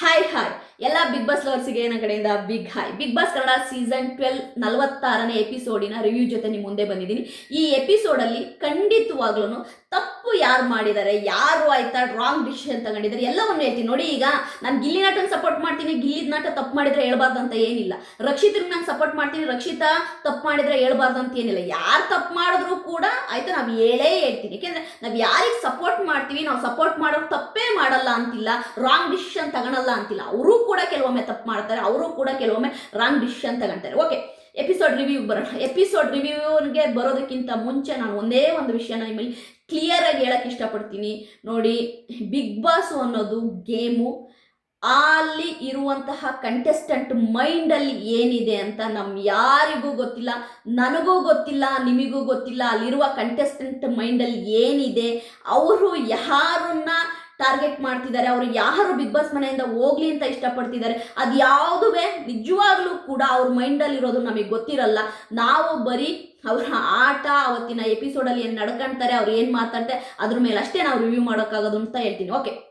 Hi hi ಎಲ್ಲ big boss ಲವರ್ಸಿಗೆ ನನ್ನ ಕಡೆಯಿಂದ big hi big boss Kannada season twelve ನಲವತ್ತಾರನೇ ಎಪಿಸೋಡಿನ ರಿವ್ಯೂ ಜೊತೆ ನಿಮ್ಮ ಮುಂದೆ ಬಂದಿದ್ದೀನಿ. ಈ ಎಪಿಸೋಡಲ್ಲಿ ಖಂಡಿತವಾಗ್ಲೂ ತಪ್ಪು ಯಾರು ಮಾಡಿದ್ದಾರೆ, ಯಾರು ಆಯ್ತಾ ರಾಂಗ್ ಡಿಸಿಷನ್ ತಗೊಂಡಿದ್ದಾರೆ, ಎಲ್ಲವನ್ನು ಹೇಳ್ತೀನಿ. ನೋಡಿ ಈಗ ನಾನು ಗಿಲ್ಲಿ ನಾಟನ್ ಸಪೋರ್ಟ್ ಮಾಡ್ತೀನಿ ಗಿಲ್ಲಿ ನಾಟ ತಪ್ಪು ಮಾಡಿದ್ರೆ ಹೇಳ್ಬಾರ್ದು ಅಂತ ಏನಿಲ್ಲ. ರಕ್ಷಿತರಿಗೆ ನಾನು ಸಪೋರ್ಟ್ ಮಾಡ್ತೀನಿ, ರಕ್ಷಿತಾ ತಪ್ಪು ಮಾಡಿದ್ರೆ ಹೇಳ್ಬಾರ್ದು ಅಂತ ಏನಿಲ್ಲ. ಯಾರು ತಪ್ಪು ಮಾಡಿದ್ರು ಕೂಡ ಆಯ್ತಾ, ನಾವು ಹೇಳೇ ಹೇಳ್ತೀನಿ. ಯಾಕೆಂದ್ರೆ ನಾವು ಯಾರಿಗೆ ಸಪೋರ್ಟ್ ಮಾಡ್ತೀವಿ, ನಾವು ಸಪೋರ್ಟ್ ಮಾಡೋರು ತಪ್ಪೇ ಮಾಡಲ್ಲ ಅಂತಿಲ್ಲ ರಾಂಗ್ ಡಿಸಿಷನ್ ತಗೊಳಲ್ಲ ಅಂತಿಲ್ಲ. ಅವರು ಕೂಡ ಕೆಲವೊಮ್ಮೆ ತಪ್ಪು ಮಾಡ್ತಾರೆ, ಅವರು ಕೂಡ ಕೆಲವೊಮ್ಮೆ ರಾಂಗ್ ಡಿಸಿಷನ್ ತಗೊಂತಾರೆ. ಓಕೆ ಎಪಿಸೋಡ್ ರಿವ್ಯೂ ಬರೋಣ. ಎಪಿಸೋಡ್ ರಿವ್ಯೂಗೆ ಬರೋದಕ್ಕಿಂತ ಮುಂಚೆ ನಾನು ಒಂದೇ ಒಂದು ವಿಷಯನ ನಿಮ್ಮಲ್ಲಿ ಕ್ಲಿಯರಾಗಿ ಹೇಳಕ್ಕೆ ಇಷ್ಟಪಡ್ತೀನಿ. ನೋಡಿ ಬಿಗ್ ಬಾಸ್ ಅನ್ನೋದು ಗೇಮು ಅಲ್ಲಿ ಇರುವಂತಹ ಕಂಟೆಸ್ಟೆಂಟ್ ಮೈಂಡಲ್ಲಿ ಏನಿದೆ ಅಂತ ನಮ್ ಯಾರಿಗೂ ಗೊತ್ತಿಲ್ಲ, ನನಗೂ ಗೊತ್ತಿಲ್ಲ, ನಿಮಗೂ ಗೊತ್ತಿಲ್ಲ. ಅಲ್ಲಿರುವ ಕಂಟೆಸ್ಟೆಂಟ್ ಮೈಂಡಲ್ಲಿ ಏನಿದೆ, ಅವರು ಯಾರನ್ನ ಟಾರ್ಗೆಟ್ ಮಾಡ್ತಿದ್ದಾರೆ. ಅವರು ಯಾರು ಬಿಗ್ ಬಾಸ್ ಮನೆಯಿಂದ ಹೋಗ್ಲಿ ಅಂತ ಇಷ್ಟಪಡ್ತಿದ್ದಾರೆ. ಅದು ಯಾವುದುವೇ ನಿಜವಾಗ್ಲೂ ಕೂಡ ಅವ್ರ ಮೈಂಡಲ್ಲಿ ಇರೋದು ನಮಗೆ ಗೊತ್ತಿರಲ್ಲ. ನಾವು ಬರೀ ಅವರ ಆಟ ಅವತ್ತಿನ ಎಪಿಸೋಡಲ್ಲಿ ಏನು ನಡ್ಕೊಂತಾರೆ, ಅವ್ರು ಏನು ಮಾತಾಡ್ತಾರೆ, ಅದ್ರ ಮೇಲೆ ಅಷ್ಟೇ ನಾವು ರಿವ್ಯೂ ಮಾಡೋಕ್ಕಾಗೋದು ಅಂತ ಹೇಳ್ತೀನಿ. ಓಕೆ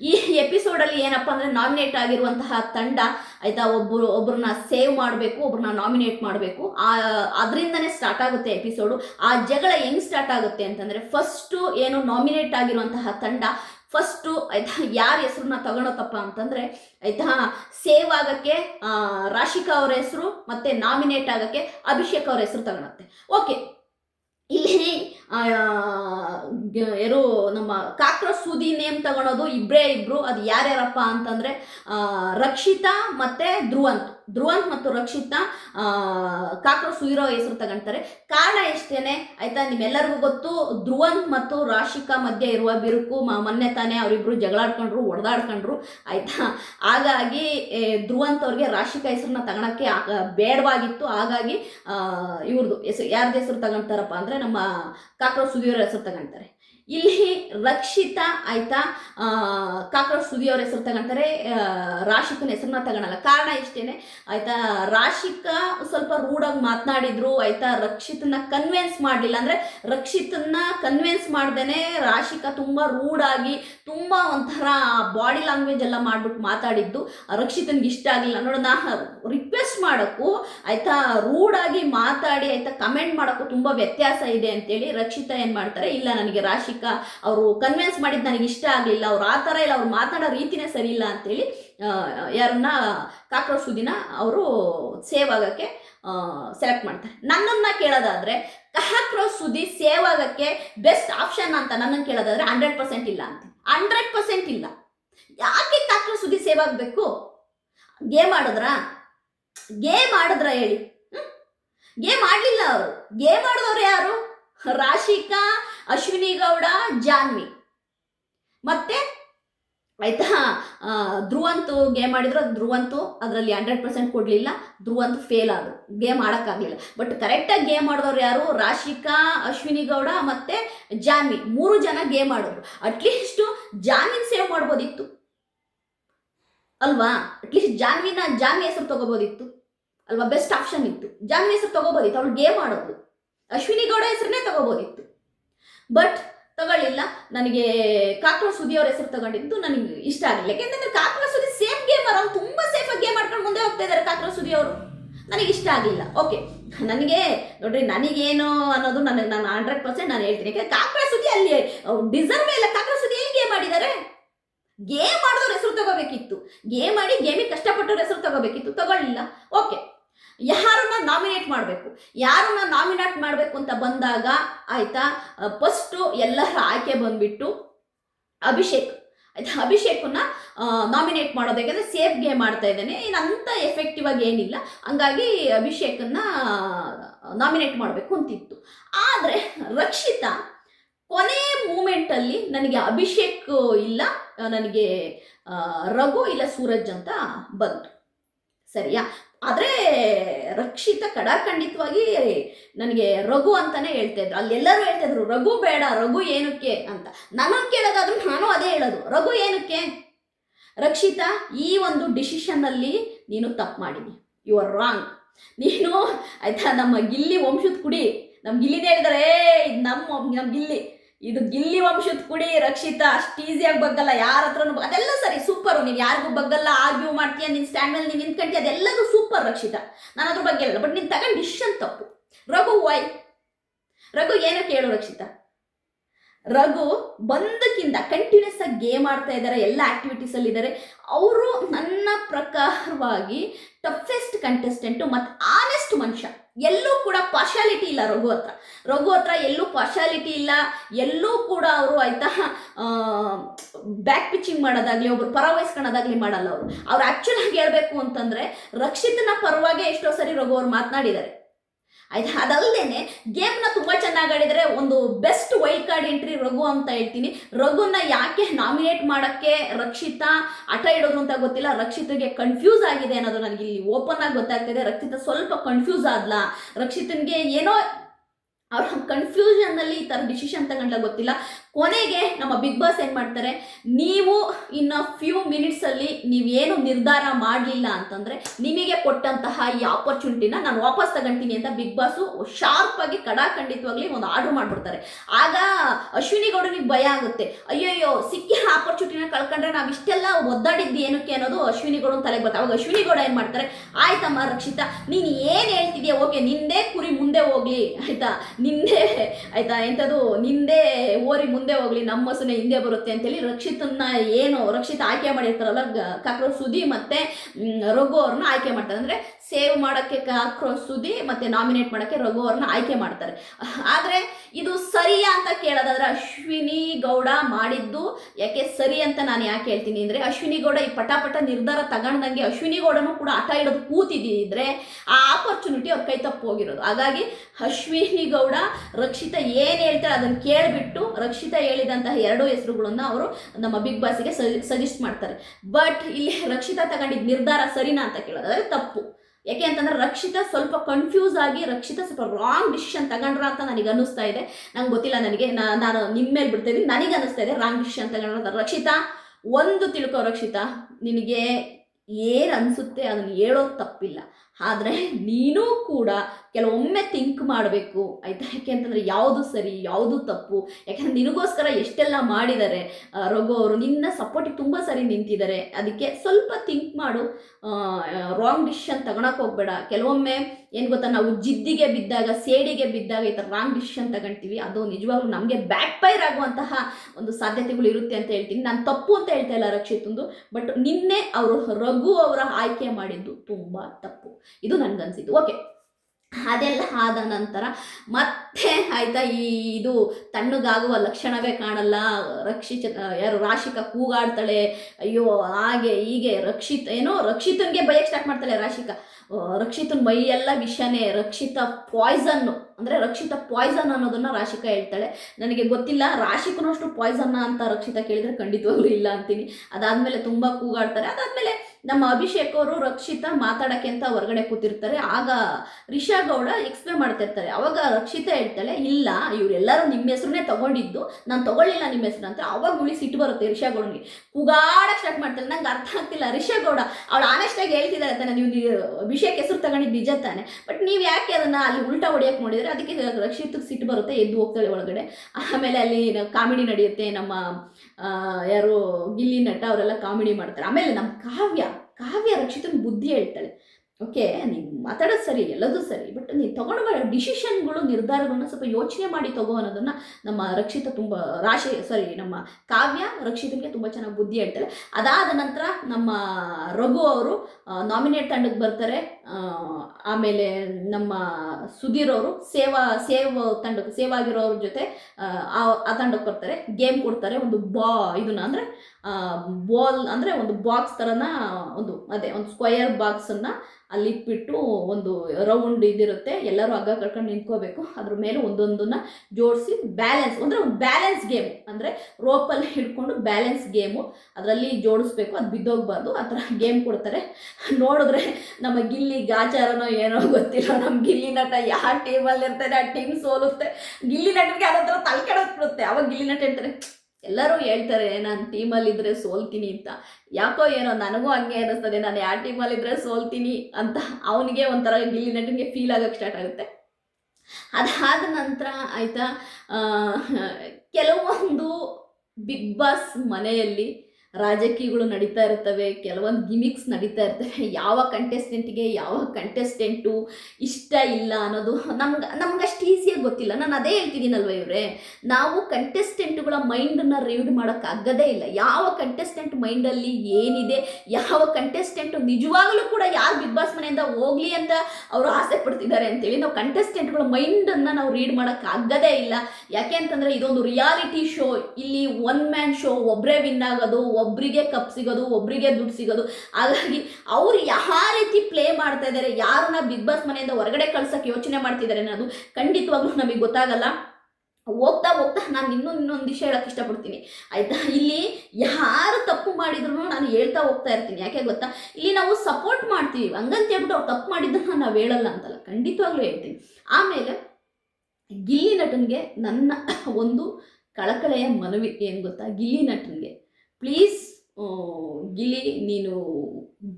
ಈ ಎಪಿಸೋಡಲ್ಲಿ ಏನಪ್ಪ ಅಂದರೆ ನಾಮಿನೇಟ್ ಆಗಿರುವಂತಹ ತಂಡ, ಆಯಿತಾ ಒಬ್ಬರು ಒಬ್ಬರನ್ನ ಸೇವ್ ಮಾಡಬೇಕು ಒಬ್ಬರನ್ನ ನಾಮಿನೇಟ್ ಮಾಡಬೇಕು. ಆ, ಅದರಿಂದನೇ ಸ್ಟಾರ್ಟ್ ಆಗುತ್ತೆ ಎಪಿಸೋಡು ಆ ಜಗಳ ಹೆಂಗ್ ಸ್ಟಾರ್ಟ್ ಆಗುತ್ತೆ ಅಂತಂದರೆ ಫಸ್ಟು ಏನು ನಾಮಿನೇಟ್ ಆಗಿರುವಂತಹ ತಂಡ ಫಸ್ಟು ಆಯ್ತಾ, ಯಾರ ಹೆಸ್ರನ್ನ ತಗೊಳತ್ತಪ್ಪ ಅಂತಂದರೆ, ಆಯ್ತಾ ಸೇವ್ ಆಗಕ್ಕೆ ರಾಶಿಕಾ ಅವ್ರ ಹೆಸರು ಮತ್ತು ನಾಮಿನೇಟ್ ಆಗಕ್ಕೆ ಅಭಿಷೇಕ್ ಅವ್ರ ಹೆಸರು ತಗೊಳತ್ತೆ. ಓಕೆ ಇಲ್ಲಿ ಯಾರು ನಮ್ಮ ಕಾಕ್ರ ಸುದಿ ನೇಮ್ ತಗೊಳೋದು ಇಬ್ಬರೇ ಇಬ್ರು, ಅದು ಯಾರ್ಯಾರಪ್ಪ ಅಂತಂದ್ರೆ ರಕ್ಷಿತಾ ಮತ್ತೆ ಧ್ರುವಂತ್. ಧ್ರುವಂತ್ ಮತ್ತು ರಕ್ಷಿತಾ ಕಾಕ್ರೋಚ್ ಸುಯಿರೋ ಹೆಸರು ತಗೊಂತಾರೆ. ಕಾರಣ ಎಷ್ಟೇನೆ? ಆಯ್ತಾ, ನಿಮ್ಮೆಲ್ಲರಿಗೂ ಗೊತ್ತು ಧ್ರುವಂತ್ ಮತ್ತು ರಾಶಿಕಾ ಮಧ್ಯೆ ಇರುವ ಬಿರುಕು ಮೊನ್ನೆ ತಾನೇ ಅವರಿಬ್ರು ಜಗಳಾಡ್ಕೊಂಡ್ರು ಹೊಡೆದಾಡ್ಕೊಂಡ್ರು ಆಯ್ತಾ, ಹಾಗಾಗಿ ಧ್ರುವಂತ್ ಅವ್ರಿಗೆ ರಾಶಿಕಾ ಹೆಸರನ್ನ ತಗೊಳಕ್ಕೆ ಬೇಡವಾಗಿತ್ತು. ಹಾಗಾಗಿ ಇವ್ರದ್ದು ಹೆಸರು, ಯಾರ್ದು ಹೆಸರು ತಗೊಂತಾರಪ್ಪ ಅಂದರೆ ನಮ್ಮ ಕಾಕ್ರೋಚ್ ಸುದಿಯವರ ಹೆಸರು ತಗೊಂತಾರೆ. ಇಲ್ಲಿ ರಕ್ಷಿತಾ ಆಯ್ತಾ? ಆ, ಸುದಿ ಅವರ ಹೆಸರು ತಗೊಂತಾರೆ. ರಾಶಿಕನ ಹೆಸರನ್ನ ತಗೊಳಲ್ಲ. ಕಾರಣ ಇಷ್ಟೇನೆ. ಆಯ್ತಾ ರಾಶಿಕಾ ಸ್ವಲ್ಪ ರೂಢಾಗಿ ಮಾತನಾಡಿದ್ರು. ಆಯ್ತಾ ರಕ್ಷಿತನ ಕನ್ವಿನ್ಸ್ ಮಾಡಲಿಲ್ಲ. ಅಂದರೆ ರಕ್ಷಿತನ್ನ ಕನ್ವಿನ್ಸ್ ಮಾಡ್ದೇನೆ ರಾಶಿಕಾ ತುಂಬ ರೂಢಾಗಿ ತುಂಬ ಒಂಥರ ಬಾಡಿ ಲ್ಯಾಂಗ್ವೇಜ್ ಎಲ್ಲ ಮಾಡ್ಬಿಟ್ಟು ಮಾತಾಡಿದ್ದು. ರಕ್ಷಿತನ್ಗೆ ಇಷ್ಟ ಆಗಲಿಲ್ಲ. ನೋಡು ನಾ ರಿಕ್ವೆಸ್ಟ್ ಮಾಡೋಕ್ಕೂ ಆಯ್ತಾ ರೂಢಾಗಿ ಮಾತಾಡಿ ಆಯ್ತಾ ಕಮೆಂಟ್ ಮಾಡೋಕ್ಕೂ ತುಂಬ ವ್ಯತ್ಯಾಸ ಇದೆ ಅಂತೇಳಿ ರಕ್ಷಿತಾ ಏನು ಮಾಡ್ತಾರೆ ಇಲ್ಲ ನನಗೆ ರಾಶಿಕಾ ಅವರು ಕನ್ವಿನ್ಸ್ ಮಾಡಿದ್ದು ನನಗೆ ಇಷ್ಟ ಆಗಲಿಲ್ಲ, ಅವ್ರು ಆ ಥರ ಇಲ್ಲ, ಅವ್ರು ಮಾತಾಡೋ ರೀತಿನೇ ಸರಿ ಇಲ್ಲ ಅಂತೇಳಿ ಯಾರನ್ನ ಕಾಕ್ರೋಚ್ ಸುದಿನ ಅವರು ಸೇವ್ ಆಗೋಕ್ಕೆ ಸೆಲೆಕ್ಟ್ ಮಾಡ್ತಾರೆ. ನನ್ನನ್ನು ಕೇಳೋದಾದರೆ, ಕಾಕ್ರೋಚ್ ಸುದಿ ಸೇವ್ ಆಗೋಕ್ಕೆ ಬೆಸ್ಟ್ ಆಪ್ಷನ್ ಅಂತ ನನ್ನನ್ನು ಕೇಳೋದಾದರೆ ಹಂಡ್ರೆಡ್ ಪರ್ಸೆಂಟ್ ಇಲ್ಲ ಅಂತ. ಹಂಡ್ರೆಡ್ ಪರ್ಸೆಂಟ್ ಇಲ್ಲ. ಯಾಕೆ ಕಾಕ್ರೋಚ್ ಸುದಿ ಸೇವ್ ಆಗಬೇಕು? ಗೇಮ್ ಆಡಿದ್ರಾ? ಗೇಮ್ ಆಡಿದ್ರ ಹೇಳಿ? ಗೇಮ್ ಆಡಲಿಲ್ಲ ಅವರು. ಗೇಮ್ ಆಡಿದವ್ರು ಯಾರು? ರಾಶಿಕಾ ಅಶ್ವಿನಿ ಗೌಡ, ಜಾನ್ವಿ. ಮತ್ತೆ ಆಯ್ತಾ ಧ್ರುವಂತು ಗೇಮ್ ಆಡಿದ್ರು ಧ್ರುವಂತು, ಅದರಲ್ಲಿ ಹಂಡ್ರೆಡ್ ಪರ್ಸೆಂಟ್ ಕೊಡಲಿಲ್ಲ, ಧ್ರುವಂತು ಫೇಲ್ ಆದರು. ಗೇಮ್ ಆಡೋಕ್ಕಾಗಲಿಲ್ಲ. ಬಟ್ ಕರೆಕ್ಟಾಗಿ ಗೇಮ್ ಆಡಿದವ್ರು ಯಾರು? ರಾಶಿಕಾ, ಅಶ್ವಿನಿ ಗೌಡ ಮತ್ತು ಜಾನ್ವಿ. ಮೂರು ಜನ ಗೇಮ್ ಆಡಿದ್ರು ಅಟ್ಲೀಸ್ಟು ಜಾನ್ವಿನ್ ಸೇವ್ ಮಾಡ್ಬೋದಿತ್ತು. ಅಲ್ವಾ? ಅಟ್ಲೀಸ್ಟ್ ಜಾನ್ವಿನ, ಜಾನ್ವಿ ಹೆಸರು ತಗೋಬೋದಿತ್ತು. ಅಲ್ವಾ? ಬೆಸ್ಟ್ ಆಪ್ಷನ್ ಇತ್ತು. ಜಾನ್ವಿ ಹೆಸರು ತಗೋಬೋದಿತ್ತು. ಅವಳು ಗೇಮ್ ಆಡೋದು. ಅಶ್ವಿನಿ ಗೌಡ ಹೆಸರನ್ನೇ ತಗೋಬೋದಿತ್ತು. ಬಟ್ ತಗೊಳ್ಳಿಲ್ಲ. ನನಗೆ ಕಾಕ್ರೋಚ್ ಸುದಿ ಅವ್ರ ಹೆಸರು ತಗೊಂಡಿದ್ದು ನನಗೆ ಇಷ್ಟ ಆಗಲಿಲ್ಲ. ಯಾಕೆಂತಂದ್ರೆ ಕಾಕ್ರೋಚ್ ಸುದಿ ಸೇಫ್ ಗೇಮರ್ ಅವ್ನು ತುಂಬ ಸೇಫಾಗಿ ಗೇಮ್ ಮಾಡ್ಕೊಂಡು ಮುಂದೆ ಹೋಗ್ತಾ ಇದ್ದಾರೆ ಕಾಕ್ರೋಚ್ ಸುದಿ ಅವರು. ನನಗೆ ಇಷ್ಟ ಆಗಲಿಲ್ಲ. ಓಕೆ ನನಗೆ ನೋಡ್ರಿ, ನನಗೇನು ಅನ್ನೋದು ನನಗೆ ನಾನು ಹಂಡ್ರೆಡ್ ಪರ್ಸೆಂಟ್ ನಾನು ಹೇಳ್ತೀನಿ. ಯಾಕೆ ಕಾಕ್ರೋಚ್ ಸುದಿ ಅಲ್ಲಿ ಡಿಸರ್ವ್ ಇಲ್ಲ. ಕಾಕ್ರೋಚ್ ಸುದಿ ಏನು ಗೇಮ್ ಮಾಡಿದ್ದಾರೆ? ಗೇಮ್ ಮಾಡಿದವ್ರ ಹೆಸರು ತಗೋಬೇಕಿತ್ತು. ಗೇಮ್ ಮಾಡಿ ಗೇಮಿಗೆ ಕಷ್ಟಪಟ್ಟವ್ರ ಹೆಸರು ತಗೋಬೇಕಿತ್ತು. ತಗೊಳ್ಳಿಲ್ಲ. ಓಕೆ ಯಾರನ್ನ ನಾಮಿನೇಟ್ ಮಾಡಬೇಕು, ಯಾರನ್ನ ನಾಮಿನೇಟ್ ಮಾಡಬೇಕು ಅಂತ ಬಂದಾಗ ಆಯ್ತಾ ಫಸ್ಟು ಎಲ್ಲರ ಆಯ್ಕೆ ಬಂದ್ಬಿಟ್ಟು ಅಭಿಷೇಕ್. ಆಯ್ತಾ, ಅಭಿಷೇಕನ್ನ ನಾಮಿನೇಟ್ ಮಾಡೋದು, ಯಾಕಂದರೆ ಸೇಫ್ ಗೇಮ್ ಆಡ್ತಾ ಇದ್ದಾನೆ. ಅಂಥ ಎಫೆಕ್ಟಿವ್ ಆಗಿ ಏನಿಲ್ಲ. ಹಂಗಾಗಿ ಅಭಿಷೇಕನ್ನ ನಾಮಿನೇಟ್ ಮಾಡಬೇಕು ಅಂತಿತ್ತು. ಆದರೆ ರಕ್ಷಿತಾ ಕೊನೆ ಮೂಮೆಂಟಲ್ಲಿ ನನಗೆ ಅಭಿಷೇಕ್ ಇಲ್ಲ ನನಗೆ ರಘು ಇಲ್ಲ ಸೂರಜ್ ಅಂತ ಬಂತು ಸರಿಯಾ? ಆದರೆ ರಕ್ಷಿತ ಕಡಾಖಂಡಿತವಾಗಿ ನನಗೆ ರಘು ಅಂತಲೇ ಹೇಳ್ತಾ ಇದ್ರು. ಅಲ್ಲೆಲ್ಲರೂ ಹೇಳ್ತಾ ಇದ್ರು, ರಘು ಬೇಡ, ರಘು ಏನಕ್ಕೆ? ಅಂತ. ನನ್ನನ್ನು ಕೇಳೋದಾದ್ರೂ ನಾನು ಅದೇ ಹೇಳೋದು. ರಘು ಏನಕ್ಕೆ? ರಕ್ಷಿತಾ, ಈ ಒಂದು ಡಿಸಿಷನ್ನಲ್ಲಿ ನೀನು ತಪ್ಪು ಮಾಡಿದಿ. ಯು ಆರ್ ರಾಂಗ್ ನೀನು, ಆಯಿತಾ, ನಮ್ಮ ಗಿಲ್ಲಿ ವಂಶದ ಕುಡಿ. ನಮ್ಮ ಗಿಲ್ಲಿನೇ ಹೇಳಿದಾರೆ, ಏ, ಇದು ನಮ್ಮ ನಮ್ಮ ಗಿಲ್ಲಿ. ಇದು ಗಿಲ್ಲಿ ವಂಶದ ಕುಡಿ ರಕ್ಷಿತಾ, ಅಷ್ಟು ಈಸಿಯಾಗಿ ಬಗ್ಗಲ್ಲ. ಯಾರ ಹತ್ರನೂ ಅದೆಲ್ಲ ಸರಿ ಸೂಪರು ನೀನು ಯಾರಿಗೂ ಬಗ್ಗಲ್ಲ ಆರ್ಗ್ಯೂ ಮಾಡ್ತೀಯ ನಿನ್ನ ಸ್ಟ್ಯಾಂಡ್ ಮೇಲೆ ನೀನು ನಿಂತ್ಕೊಂತೀಯ, ಅದೆಲ್ಲದೂ ಸೂಪರ್ ರಕ್ಷಿತಾ. ನಾನು ಅದ್ರ ಬಗ್ಗೆ ಹೇಳಲ್ಲ ಬಟ್ ನೀನು ತಗೊಂಡು ಡಿಶನ್ ತಪ್ಪು. ರಘು ವೈ ರಘು, ಏನೋ ಕೇಳು ರಕ್ಷಿತಾ? ರಘು ಬಂದಕ್ಕಿಂತ ಕಂಟಿನ್ಯೂಸ್ ಆಗಿ ಗೇಮ್ ಆಡ್ತಾ ಇದ್ದಾರೆ ಎಲ್ಲ ಆಕ್ಟಿವಿಟೀಸ್ ಅಲ್ಲಿ ಇದ್ದಾರೆ ಅವರು ನನ್ನ ಪ್ರಕಾರವಾಗಿ ಟಫೆಸ್ಟ್ ಕಂಟೆಸ್ಟೆಂಟು ಮತ್ತು ಆನೆಸ್ಟ್ ಮನುಷ್ಯ. ಎಲ್ಲೂ ಕೂಡ ಪಾರ್ಶಾಲಿಟಿ ಇಲ್ಲ ರಘು ಹತ್ರ. ರಘು ಹತ್ರ ಎಲ್ಲೂ ಪಾರ್ಶಾಲಿಟಿ ಇಲ್ಲ. ಎಲ್ಲೂ ಕೂಡ ಅವರು ಆಯ್ತಾ ಬ್ಯಾಕ್ ಪಿಚಿಂಗ್ ಮಾಡೋದಾಗ್ಲಿ, ಒಬ್ರು ಪರ ವಹಿಸ್ಕೊಳ್ಳೋದಾಗ್ಲಿ ಮಾಡಲ್ಲ ಅವರು. ಅವ್ರು ಆ್ಯಕ್ಚುಲಾಗಿ ಹೇಳಬೇಕು ಹೇಳ್ಬೇಕು ಅಂತಂದ್ರೆ ರಕ್ಷಿತನ ಪರವಾಗಿ ಎಷ್ಟೋ ಸರಿ ರಘು ಅವ್ರು ಮಾತನಾಡಿದ್ದಾರೆ ಆಯ್ತಾ? ಅದಲ್ಲದೆ ಗೇಮ್ನ ತುಂಬ ಚೆನ್ನಾಗಿ ಆಡಿದರೆ ಒಂದು best wild card entry Raghu ಅಂತ ಹೇಳ್ತೀನಿ. ರಘುನ ಯಾಕೆ ನಾಮಿನೇಟ್ ಮಾಡೋಕ್ಕೆ ರಕ್ಷಿತಾ ಹಠ ಇಡೋದು ಅಂತ ಗೊತ್ತಿಲ್ಲ. ರಕ್ಷಿತಗೆ ಕನ್ಫ್ಯೂಸ್ ಆಗಿದೆ ಅನ್ನೋದು ನನಗೆ ಇಲ್ಲಿ ಓಪನ್ ಆಗಿ ಗೊತ್ತಾಗ್ತಿದೆ. ರಕ್ಷಿತ ಸ್ವಲ್ಪ ಕನ್ಫ್ಯೂಸ್ ಆದ್ಲಾ. ರಕ್ಷಿತನಿಗೆ ಏನೋ ಅವ್ರ ಕನ್ಫ್ಯೂಷನ್ನಲ್ಲಿ ಈ ಥರ ಡಿಸಿಷನ್ ತಗೊಂಡ್ಲ ಗೊತ್ತಿಲ್ಲ. ಕೊನೆಗೆ ನಮ್ಮ ಬಿಗ್ ಬಾಸ್ ಏನು ಮಾಡ್ತಾರೆ? ನೀವು ಇನ್ನು ಫ್ಯೂ ಮಿನಿಟ್ಸಲ್ಲಿ ನೀವೇನು ನಿರ್ಧಾರ ಮಾಡಲಿಲ್ಲ ಅಂತಂದರೆ ನಿಮಗೆ ಕೊಟ್ಟಂತಹ ಈ ಆಪರ್ಚುನಿಟಿನ ನಾನು ವಾಪಸ್ ತಗೊಂತೀನಿ ಅಂತ ಬಿಗ್ ಬಾಸು ಶಾರ್ಪಾಗಿ ಕಡಾಖಂಡಿತವಾಗ್ಲಿ ಒಂದು ಆರ್ಡರ್ ಮಾಡಿಬಿಡ್ತಾರೆ. ಆಗ ಅಶ್ವಿನಿ ಗೌಡನಿಗೆ ಭಯ ಆಗುತ್ತೆ. ಅಯ್ಯಯ್ಯೋ ಸಿಕ್ಕಿನ ಆಪರ್ಚುನಿಟಿನ ಕಳ್ಕೊಂಡ್ರೆ ನಾವು ಇಷ್ಟೆಲ್ಲ ಒದ್ದಾಡಿದ್ದು ಏನಕ್ಕೆ ಅನ್ನೋದು ಅಶ್ವಿನಿ ಗೌಡನ ತಲೆಗೆ ಬರುತ್ತೆ. ಅವಾಗ ಅಶ್ವಿನಿ ಗೌಡ ಏನು ಮಾಡ್ತಾರೆ? ಆಯ್ತಮ್ಮ ರಕ್ಷಿತಾ, ನೀನು ಏನು ಹೇಳ್ತಿದ್ಯಾ? ಓಕೆ ನಿಂದೇ ಕುರಿ ಮುಂದೆ ಹೋಗ್ಲಿ. ಆಯ್ತಾ? ನಿಂದೇ, ಆಯ್ತಾ? ಎಂಥದ್ದು ನಿಂದೇ ಓರಿ ಮುಂದೆ ಹೋಗ್ಲಿ, ನಮ್ಮ ಹಸುನೆ ಹಿಂದೆ ಬರುತ್ತೆ ಅಂತೇಳಿ ರಕ್ಷಿತನ್ನ ಏನು ರಕ್ಷಿತ ಆಯ್ಕೆ ಮಾಡಿರ್ತಾರಲ್ಲ ಕಾಕ್ರೋಚ್ ಸುದಿ ಮತ್ತೆ ರಘು ಅವ್ರನ್ನ ಆಯ್ಕೆ ಮಾಡ್ತಾರೆ. ಅಂದರೆ ಸೇವ್ ಮಾಡೋಕ್ಕೆ ಸುದಿ ಮತ್ತೆ ನಾಮಿನೇಟ್ ಮಾಡೋಕ್ಕೆ ರಘು ಅವ್ರನ್ನ ಆಯ್ಕೆ ಮಾಡ್ತಾರೆ. ಆದರೆ ಇದು ಸರಿಯಾ ಅಂತ ಕೇಳೋದಾದ್ರೆ ಅಶ್ವಿನಿ ಗೌಡ ಮಾಡಿದ್ದು ಯಾಕೆ ಸರಿ ಅಂತ ನಾನು ಯಾಕೆ ಹೇಳ್ತೀನಿ ಅಂದರೆ ಅಶ್ವಿನಿ ಗೌಡ ಈ ಪಟಾಪಟ ನಿರ್ಧಾರ ತಗೊಂಡಂಗೆ ಅಶ್ವಿನಿ ಗೌಡನು ಕೂಡ ಹಠ ಹಿಡಿದು ಕೂತಿದ್ದಿದ್ರೆ ಆ ಆಪರ್ಚುನಿಟಿ ಅವ್ರ ಕೈ ತಪ್ಪು ಹೋಗಿರೋದು. ಹಾಗಾಗಿ ಅಶ್ವಿನಿ ಗೌಡ, ರಕ್ಷಿತಾ ಏನು ಹೇಳ್ತಾರೆ ಅದನ್ನು ಕೇಳಿಬಿಟ್ಟು ರಕ್ಷಿತಾ ಹೇಳಿದಂತಹ ಎರಡು ಹೆಸರುಗಳನ್ನು ಅವರು ನಮ್ಮ ಬಿಗ್ ಬಾಸ್ಗೆ ಸಜೆಸ್ಟ್ ಮಾಡ್ತಾರೆ. ಬಟ್ ಇಲ್ಲಿ ರಕ್ಷಿತಾ ತಗೊಂಡಿದ್ದ ನಿರ್ಧಾರ ಸರಿನಾ ಅಂತ ಕೇಳೋದಾದ್ರೆ ತಪ್ಪು. ಯಾಕೆ ಅಂತಂದ್ರೆ ರಕ್ಷಿತ ಸ್ವಲ್ಪ ಕನ್ಫ್ಯೂಸ್ ಆಗಿ ರಕ್ಷಿತ ಸ್ವಲ್ಪ ರಾಂಗ್ ಡಿಸಿಷನ್ ತಗೊಂಡ್ರ ಅಂತ ನನಗೆ ಅನ್ನಿಸ್ತಾ ಇದೆ. ನಂಗೆ ಗೊತ್ತಿಲ್ಲ ನನಗೆ ನಾನು ನಿಮ್ಮ ಮೇಲೆ ಬಿಡ್ತಾ ನನಗೆ ಅನ್ನಿಸ್ತಾ ಇದೆ ರಾಂಗ್ ಡಿಸಿಷನ್ ತಗೊಂಡ್ರ ಅಂತ. ರಕ್ಷಿತಾ, ಒಂದು ತಿಳ್ಕೋ ರಕ್ಷಿತಾ, ನಿನಗೆ ಏನು ಅನಿಸುತ್ತೆ ಅದನ್ನು ಹೇಳೋದು ತಪ್ಪಿಲ್ಲ. ಆದರೆ ನೀನೂ ಕೂಡ ಕೆಲವೊಮ್ಮೆ ಥಿಂಕ್ ಮಾಡಬೇಕು. ಆಯಿತಾ? ಯಾಕೆ ಅಂತಂದರೆ ಯಾವುದು ಸರಿ, ಯಾವುದು ತಪ್ಪು? ಯಾಕಂದ್ರೆ ನಿನಗೋಸ್ಕರ ಎಷ್ಟೆಲ್ಲ ಮಾಡಿದ್ದಾರೆ ರಘು ಅವರು ನಿನ್ನ ಸಪೋರ್ಟಿಗೆ ತುಂಬ ಸರಿ ನಿಂತಿದ್ದಾರೆ. ಅದಕ್ಕೆ ಸ್ವಲ್ಪ ಥಿಂಕ್ ಮಾಡು. ರಾಂಗ್ ಡಿಸಿಷನ್ ತಗೊಳಕ್ಕೆ ಹೋಗ್ಬೇಡ. ಕೆಲವೊಮ್ಮೆ ಏನು ಗೊತ್ತಾ? ನಾವು ಜಿದ್ದಿಗೆ ಬಿದ್ದಾಗ, ಸೇಡಿಗೆ ಬಿದ್ದಾಗ ಈ ಥರ ರಾಂಗ್ ಡಿಸಿಷನ್ ತಗೊಳ್ತೀವಿ ಅದು ನಿಜವಾಗ್ಲೂ ನಮಗೆ ಬ್ಯಾಕ್ ಫೈರ್ ಆಗುವಂತಹ ಒಂದು ಸಾಧ್ಯತೆಗಳು ಇರುತ್ತೆ ಅಂತ ಹೇಳ್ತೀನಿ. ನಾನು ತಪ್ಪು ಅಂತ ಹೇಳ್ತಾ ಇಲ್ಲ ರಕ್ಷಿತಂದು ಬಟ್ ನಿನ್ನೆ ಅವರು ರಘು ಅವರ ಆಯ್ಕೆ ಮಾಡಿದ್ದು ತುಂಬ ತಪ್ಪು. ಇದು ನನಗನ್ಸಿದ್ದು. ಓಕೆ ಅದೆಲ್ಲ ಆದ ನಂತರ ಮತ್ತೆ ಆಯ್ತಾ ಈ ಇದು ತಣ್ಣಗಾಗುವ ಲಕ್ಷಣವೇ ಕಾಣಲ್ಲ. ರಕ್ಷಿತ, ಯಾರು ರಾಶಿಕ ಕೂಗಾಡ್ತಾಳೆ, ಅಯ್ಯೋ, ಹಾಗೆ ಹೀಗೆ ರಕ್ಷಿತ್, ಏನೋ ರಕ್ಷಿತನ್ಗೆ ಬಯಕ್ಕೆ ಸ್ಟಾರ್ಟ್ ಮಾಡ್ತಾಳೆ ರಾಶಿಕ. ಆ, ಮೈ ಎಲ್ಲ ವಿಷನೇ ರಕ್ಷಿತ ಪಾಯ್ಸನ್ನು ಅಂದರೆ ರಕ್ಷಿತ ಪಾಯ್ಸನ್ ಅನ್ನೋದನ್ನು ರಾಶಿಕಾ ಹೇಳ್ತಾಳೆ. ನನಗೆ ಗೊತ್ತಿಲ್ಲ ರಾಶಿಕನಷ್ಟು ಪಾಯ್ಸನ್ನ ಅಂತ ರಕ್ಷಿತ ಕೇಳಿದರೆ ಖಂಡಿತವಾಗ್ಲೂ ಇಲ್ಲ ಅಂತೀನಿ. ಅದಾದಮೇಲೆ ತುಂಬ ಕೂಗಾಡ್ತಾರೆ. ಅದಾದಮೇಲೆ ನಮ್ಮ ಅಭಿಷೇಕ್ ಅವರು ರಕ್ಷಿತ ಮಾತಾಡೋಕ್ಕೆ ಅಂತ ಹೊರಗಡೆ ಕೂತಿರ್ತಾರೆ. ಆಗ ರಿಷಾ ಗೌಡ ಎಕ್ಸ್ಪ್ಲೇನ್ ಮಾಡ್ತಿರ್ತಾರೆ. ಅವಾಗ ರಕ್ಷಿತ ಹೇಳ್ತಾಳೆ ಇಲ್ಲ ಇವರೆಲ್ಲರೂ ನಿಮ್ಮ ಹೆಸರನ್ನೇ ತಗೊಂಡಿದ್ದು. ನಾನು ತಗೊಳ್ಳಿಲ್ಲ ನಿಮ್ಮ ಹೆಸರು ಅಂತ ಅವಾಗ ಉಳಿ ಸಿಟ್ಟು ಬರುತ್ತೆ ರಿಷಾ ಗೌಡನಿಗೆ. ಕೂಗಾಡಕ್ಕೆ ಸ್ಟಾರ್ಟ್ ಮಾಡ್ತಾರೆ ನಂಗೆ ಅರ್ಥ ಆಗ್ತಿಲ್ಲ. ರಿಷಾ ಗೌಡ ಅವಳು ಆನೆಸ್ಟಾಗಿ ಹೇಳ್ತಿದ್ದಾರೆ ತಾನೆ. ನೀವು ಅಭಿಷೇಕ್ ಹೆಸರು ತಗೊಂಡಿದ್ದು ನಿಜ ತಾನೆ. ಬಟ್ ನೀವು ಯಾಕೆ ಅದನ್ನು ಅಲ್ಲಿ ಉಲ್ಟಾ ಹೊಡಿಯೋಕೆ ನೋಡಿದರೆ ಅದಕ್ಕೆ ರಕ್ಷಿತಕ್ಕೆ ಸಿಟ್ಟು ಬರುತ್ತೆ, ಎದ್ದು ಹೋಗ್ತಾಳೆ ಒಳಗಡೆ. ಆಮೇಲೆ ಅಲ್ಲಿ ಕಾಮಿಡಿ ನಡೆಯುತ್ತೆ, ನಮ್ಮ ಯಾರು ಗಿಲ್ಲಿ ನಟ ಅವರೆಲ್ಲ ಕಾಮಿಡಿ ಮಾಡ್ತಾರೆ. ಆಮೇಲೆ ನಮ್ಮ ಕಾವ್ಯ ಕಾವ್ಯ ರಕ್ಷಿತನ ಬುದ್ಧಿ ಹೇಳ್ತಾಳೆ. ಓಕೆ, ನೀವು ಮಾತಾಡೋದು ಸರಿ, ಎಲ್ಲದೂ ಸರಿ, ಬಟ್ ನೀವು ತಗೊಂಡು ಡಿಸಿಷನ್ಗಳು ನಿರ್ಧಾರಗಳನ್ನ ಸ್ವಲ್ಪ ಯೋಚನೆ ಮಾಡಿ ತಗೋ ಅನ್ನೋದನ್ನು ನಮ್ಮ ರಕ್ಷಿತ ತುಂಬ ರಾಶಿ ಸಾರಿ ನಮ್ಮ ಕಾವ್ಯ ರಕ್ಷಿತನಿಗೆ ತುಂಬ ಚೆನ್ನಾಗಿ ಬುದ್ಧಿ ಹೇಳ್ತಾರೆ. ಅದಾದ ನಂತರ ನಮ್ಮ ರಘು ಅವರು ನಾಮಿನೇಟ್ ತಂಡಕ್ಕೆ ಬರ್ತಾರೆ. ಆಮೇಲೆ ನಮ್ಮ ಸುಧೀರ್ ಅವರು ಸೇವಾ ಸೇವ್ ತಂಡಕ್ಕೆ ಸೇವ್ ಆಗಿರೋರ ಜೊತೆ ಆ, ತಂಡಕ್ಕೆ ಬರ್ತಾರೆ. ಗೇಮ್ ಕೊಡ್ತಾರೆ. ಒಂದು ಬಾ ಇದನ್ನ ಅಂದರೆ ಬಾಲ್ ಅಂದರೆ ಒಂದು ಬಾಕ್ಸ್ ಥರನ ಒಂದು ಅದೇ ಒಂದು ಸ್ಕ್ವಯರ್ ಬಾಕ್ಸನ್ನು ಅಲ್ಲಿ ಇಟ್ಬಿಟ್ಟು ಒಂದು ರೌಂಡ್ ಇದಿರುತ್ತೆ. ಎಲ್ಲರೂ ಹಗ್ಗ ಕಟ್ಕೊಂಡು ನಿಂತ್ಕೋಬೇಕು. ಅದ್ರ ಮೇಲೆ ಒಂದೊಂದನ್ನ ಜೋಡಿಸಿ ಬ್ಯಾಲೆನ್ಸ್ ಅಂದರೆ ಒಂದು ಬ್ಯಾಲೆನ್ಸ್ ಗೇಮ್. ಅಂದರೆ ರೋಪಲ್ಲಿ ಹಿಡ್ಕೊಂಡು ಬ್ಯಾಲೆನ್ಸ್ ಗೇಮು. ಅದರಲ್ಲಿ ಜೋಡಿಸ್ಬೇಕು. ಅದು ಬಿದ್ದೋಗ್ಬಾರ್ದು. ಆ ಥರ ಗೇಮ್ ಕೊಡ್ತಾರೆ. ನೋಡಿದ್ರೆ ನಮ್ಮ ಗಿಲ್ಲಿ ಗಾಚಾರನೋ ಏನೋ ಗೊತ್ತಿಲ್ಲ. ನಮ್ಮ ಗಿಲ್ಲಿ ನಟ ಯಾವ ಟೀಮಲ್ಲಿ ಇರ್ತಾರೆ ಆ ಟೀಮ್ ಸೋಲುತ್ತೆ. ಗಿಲ್ಲಿ ನಟನಿಗೆ ತಲೆ ಕೆಡೋಗ್ಬಿಡುತ್ತೆ ಅವಾಗ ಗಿಲ್ಲಿ ನಟ ಹೇಳ್ತಾರೆ ಎಲ್ಲರೂ ಹೇಳ್ತಾರೆ, ನಾನು ಟೀಮಲ್ಲಿದ್ದರೆ ಸೋಲ್ತೀನಿ ಅಂತ. ಯಾಕೋ ಏನೋ ನನಗೂ ಹಂಗೆ ಅನ್ನಿಸ್ತದೆ ನಾನು ಯಾವ ಟೀಮಲ್ಲಿದ್ದರೆ ಸೋಲ್ತೀನಿ ಅಂತ ಅವನಿಗೆ ಒಂಥರ ಗಿಲ್ಲಿ ನಟನಿಗೆ ಫೀಲ್ ಆಗೋಕ್ಕೆ ಸ್ಟಾರ್ಟ್ ಆಗುತ್ತೆ. ಅದಾದ ನಂತರ ಆಯಿತಾ ಕೆಲವೊಂದು ಬಿಗ್ ಬಾಸ್ ಮನೆಯಲ್ಲಿ ರಾಜಕೀಯಗಳು ನಡೀತಾ ಇರ್ತವೆ, ಕೆಲವೊಂದು ಗಿಮಿಕ್ಸ್ ನಡೀತಾ ಇರ್ತವೆ. ಯಾವ ಕಂಟೆಸ್ಟೆಂಟ್ಗೆ ಯಾವ ಕಂಟೆಸ್ಟೆಂಟು ಇಷ್ಟ ಇಲ್ಲ ಅನ್ನೋದು ನಮ್ಗೆ ನಮ್ಗೆ ಅಷ್ಟು ಈಸಿಯಾಗಿ ಗೊತ್ತಿಲ್ಲ. ನಾನು ಅದೇ ಹೇಳ್ತಿದ್ದೀನಲ್ವ ಇವರೇ, ನಾವು ಕಂಟೆಸ್ಟೆಂಟ್ಗಳ ಮೈಂಡನ್ನು ರೀಡ್ ಮಾಡೋಕ್ಕಾಗದೇ ಇಲ್ಲ. ಯಾವ ಕಂಟೆಸ್ಟೆಂಟ್ ಮೈಂಡಲ್ಲಿ ಏನಿದೆ, ಯಾವ ಕಂಟೆಸ್ಟೆಂಟು ನಿಜವಾಗಲೂ ಕೂಡ ಯಾರು ಬಿಗ್ ಬಾಸ್ ಮನೆಯಿಂದ ಹೋಗ್ಲಿ ಅಂತ ಅವರು ಆಸೆ ಪಡ್ತಿದ್ದಾರೆ ಅಂತೇಳಿ ನಾವು ಕಂಟೆಸ್ಟೆಂಟ್ಗಳ ಮೈಂಡನ್ನು ನಾವು ರೀಡ್ ಮಾಡೋಕ್ಕಾಗದೇ ಇಲ್ಲ. ಯಾಕೆ ಅಂತಂದರೆ ಇದೊಂದು ರಿಯಾಲಿಟಿ ಶೋ ಇಲ್ಲಿ ಒನ್ ಮ್ಯಾನ್ ಶೋ ಒಬ್ಬರೇ ವಿನ್ ಆಗೋದು ಒಬ್ಬರಿಗೆ ಕಪ್ ಸಿಗೋದು ಒಬ್ಬರಿಗೆ ದುಡ್ಡು ಸಿಗೋದು. ಹಾಗಾಗಿ ಅವ್ರು ಯಾವ ರೀತಿ ಪ್ಲೇ ಮಾಡ್ತಾ ಇದ್ದಾರೆ ಯಾರನ್ನ ಬಿಗ್ ಬಾಸ್ ಮನೆಯಿಂದ ಹೊರಗಡೆ ಕಳ್ಸಕ್ಕೆ ಯೋಚನೆ ಮಾಡ್ತಿದ್ದಾರೆ ಅನ್ನೋದು ಖಂಡಿತವಾಗ್ಲೂ ನಮಗೆ ಗೊತ್ತಾಗಲ್ಲ. ಹೋಗ್ತಾ ಹೋಗ್ತಾ ನಾನು ಇನ್ನೂ ಇನ್ನೊಂದು ವಿಷಯ ಹೇಳಕ್ಕೆ ಇಷ್ಟಪಡ್ತೀನಿ. ಆಯಿತಾ? ಇಲ್ಲಿ ಯಾರು ತಪ್ಪು ಮಾಡಿದ್ರು ನಾನು ಹೇಳ್ತಾ ಹೋಗ್ತಾ ಇರ್ತೀನಿ. ಯಾಕೆ ಗೊತ್ತಾ? ಇಲ್ಲಿ ನಾವು ಸಪೋರ್ಟ್ ಮಾಡ್ತೀವಿ. ಹಂಗಂತ ಹೇಳ್ಬಿಟ್ಟು ಅವ್ರು ತಪ್ಪು ಮಾಡಿದ್ದನ್ನು ನಾವು ಹೇಳಲ್ಲ ಅಂತಲ್ಲ. ಖಂಡಿತವಾಗ್ಲೂ ಹೇಳ್ತೀನಿ. ಆಮೇಲೆ ಗಿಲ್ಲಿ ನಟನ್ಗೆ ನನ್ನ ಒಂದು ಕಳಕಳೆಯ ಮನವಿ. ಏನು ಗೊತ್ತಾ? ಗಿಲ್ಲಿ ನಟನಿಗೆ. ಪ್ಲೀಸ್ ಗಿಲ್ಲಿ ನೀನು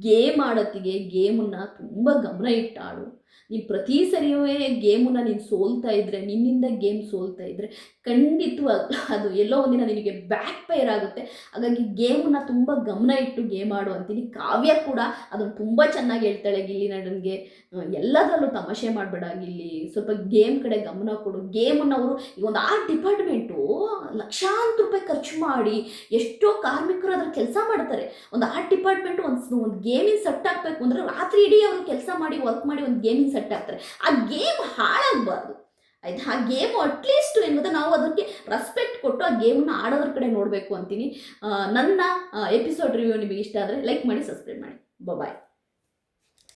ಗೇಮ್ ಆಡೋತ್ತಿಗೆ ಗೇಮನ್ನು ತುಂಬ ಗಮನ ಇಟ್ಟು ಆಡು ನೀನು ಪ್ರತಿ ಸರಿಯೂ ಗೇಮನ್ನು ನೀನು ಸೋಲ್ತಾ ಇದ್ದರೆ ನಿನ್ನಿಂದ ಗೇಮ್ ಸೋಲ್ತಾ ಇದ್ದರೆ ಖಂಡಿತವಾಗ್ಲೂ ಅದು ಎಲ್ಲೋ ಒಂದಿನ ನಿನಗೆ ಬ್ಯಾಕ್ ಫೈರ್ ಆಗುತ್ತೆ. ಹಾಗಾಗಿ ಗೇಮನ್ನು ತುಂಬ ಗಮನ ಇಟ್ಟು ಗೇಮ್ ಆಡು ಅಂತೀನಿ. ಕಾವ್ಯ ಕೂಡ ಅದನ್ನು ತುಂಬ ಚೆನ್ನಾಗಿ ಹೇಳ್ತಾಳೆ ಗಿಲ್ಲಿ ನನಗೆ ಎಲ್ಲದರಲ್ಲೂ ತಮಾಷೆ ಮಾಡಬೇಡ ಗಿಲ್ಲಿ. ಸ್ವಲ್ಪ ಗೇಮ್ ಕಡೆ ಗಮನ ಕೊಡು. ಗೇಮನ್ನು ಅವರು ಈ ಒಂದು ಆರ್ಟ್ ಡಿಪಾರ್ಟ್ಮೆಂಟು ಲಕ್ಷಾಂತರ ರೂಪಾಯಿ ಖರ್ಚು ಮಾಡಿ ಎಷ್ಟೋ ಕಾರ್ಮಿಕರು ಅದ್ರ ಕೆಲಸ ಮಾಡ್ತಾರೆ. ಒಂದು ಆರ್ಟ್ ಡಿಪಾರ್ಟ್ಮೆಂಟು ಒಂದು ಒಂದು ಗೇಮಿಂಗ್ ಸೆಟ್ ಹಾಕಬೇಕು ಅಂದ್ರೆ ರಾತ್ರಿ ಇಡೀ ಅವರು ಕೆಲಸ ಮಾಡಿ ವರ್ಕ್ ಮಾಡಿ ಒಂದು ಗೇಮಿಂಗ್ ಸೆಟ್ ಹಾಕ್ತಾರೆ. ಆ ಗೇಮ್ ಹಾಳಾಗಬಾರ್ದು. ಆಯ್ತು? ಆ ಗೇಮು ಅಟ್ಲೀಸ್ಟ್ ಎನ್ನುವುದು ನಾವು ಅದಕ್ಕೆ ರೆಸ್ಪೆಕ್ಟ್ ಕೊಟ್ಟು ಆ ಗೇಮನ್ನ ಆಡೋದ್ರ ಕಡೆ ನೋಡಬೇಕು ಅಂತೀನಿ. ನನ್ನ ಎಪಿಸೋಡ್ ರಿವ್ಯೂ ನಿಮಗೆ ಇಷ್ಟ ಆದರೆ ಲೈಕ್ ಮಾಡಿ ಸಬ್ಸ್ಕ್ರೈಬ್ ಮಾಡಿ. ಬಾಯ್